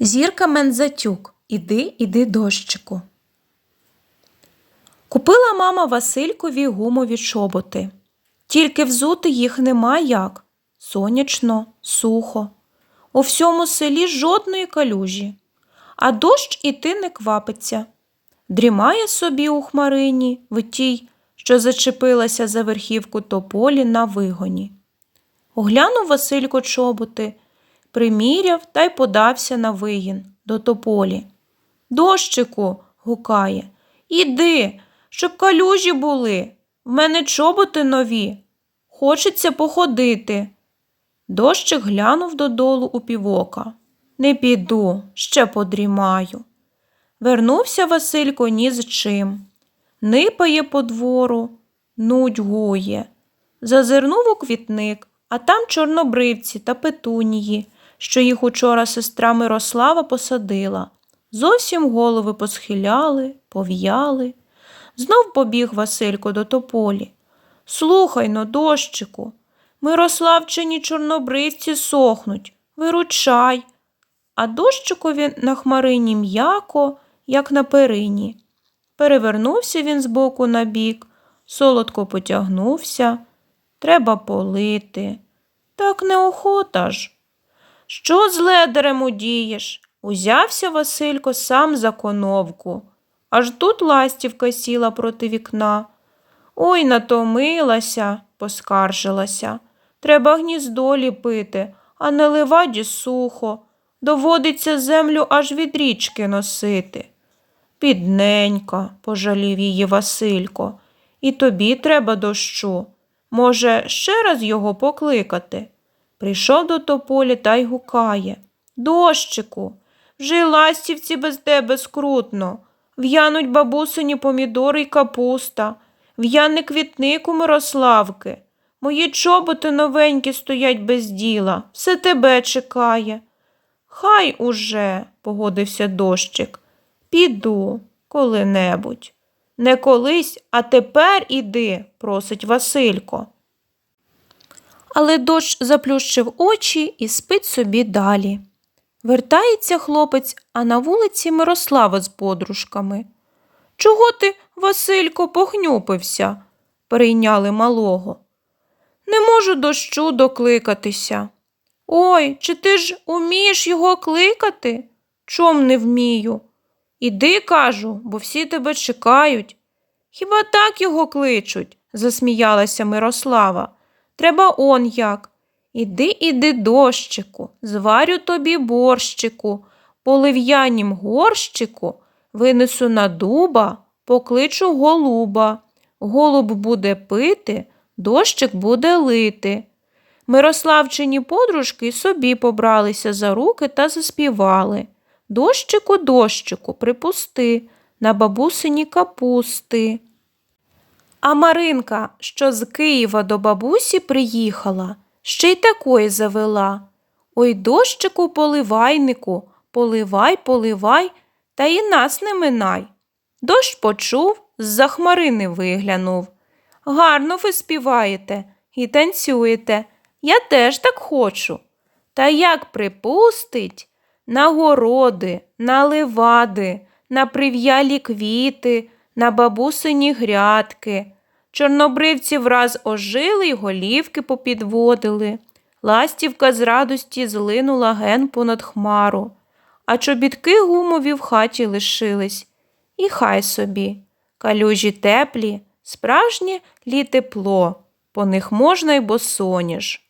Зірка Мензатюк, іди, іди, дощику. Купила мама Василькові гумові чоботи. Тільки взути їх нема як. Сонячно, сухо. У всьому селі жодної калюжі, а дощ іти не квапиться. Дрімає собі у хмарині, в тій, що зачепилася за верхівку тополі на вигоні. Оглянув Василько чоботи, приміряв та й подався на вигін до тополі. Дощику, гукає, іди, щоб калюжі були. В мене чоботи нові. Хочеться походити. Дощик глянув додолу у півока. Не піду, ще подрімаю. Вернувся Василько ні з чим. Нипає по двору, нудьгує. Зазирнув у квітник, а там чорнобривці та петунії, що їх учора сестра Мирослава посадила. Зовсім голови посхиляли, пов'яли. Знов побіг Василько до тополі. Слухай но, дощику, Мирославчині чорнобривці сохнуть, виручай. А дощикові на хмарині м'яко, як на перині. Перевернувся він збоку на бік, солодко потягнувся. Треба полити. Так неохота ж. Що з ледарем удієш? Узявся Василько сам за коновку. Аж тут ластівка сіла проти вікна. Ой, натомилася, поскаржилася. Треба гніздо ліпити, а на леваді сухо. Доводиться землю аж від річки носити. Бідненька, пожалів її Василько, і тобі треба дощу. Може, ще раз його покликати? Прийшов до тополі та й гукає. Дощику, вже й ластівці без тебе скрутно. В'януть бабусині помідори й капуста, в'яне квітник у Мирославки. Мої чоботи новенькі стоять без діла, все тебе чекає. Хай уже, погодився дощик, піду коли-небудь. Не колись, а тепер іди, просить Василько. Але дощ заплющив очі і спить собі далі. Вертається хлопець, а на вулиці Мирослава з подружками. Чого ти, Василько, похнюпився? перейняли малого. Не можу дощу докликатися. Ой, чи ти ж умієш його кликати? Чом не вмію? Іди, кажу, бо всі тебе чекають. Хіба так його кличуть? засміялася Мирослава. Треба он як. Іди, іди, дощику, зварю тобі борщику, по лив'янім горщику винесу на дуба, покличу голуба. Голуб буде пити, дощик буде лити. Мирославчині подружки собі побралися за руки та заспівали. Дощику, дощику, припусти, на бабусині капусти. А Маринка, що з Києва до бабусі приїхала, ще й такої завела. Ой, дощику, поливайнику, поливай, поливай, та і нас не минай. Дощ почув, з-за хмарини виглянув. Гарно ви співаєте і танцюєте. Я теж так хочу. Та як припустить, на городи, на левади, на прив'ялі квіти, на бабусині грядки. Чорнобривці враз ожили й голівки попідводили. Ластівка з радості злинула ген понад хмару, а чобітки гумові в хаті лишились. І хай собі. Калюжі теплі, справжнє літепло, по них можна й босоніж.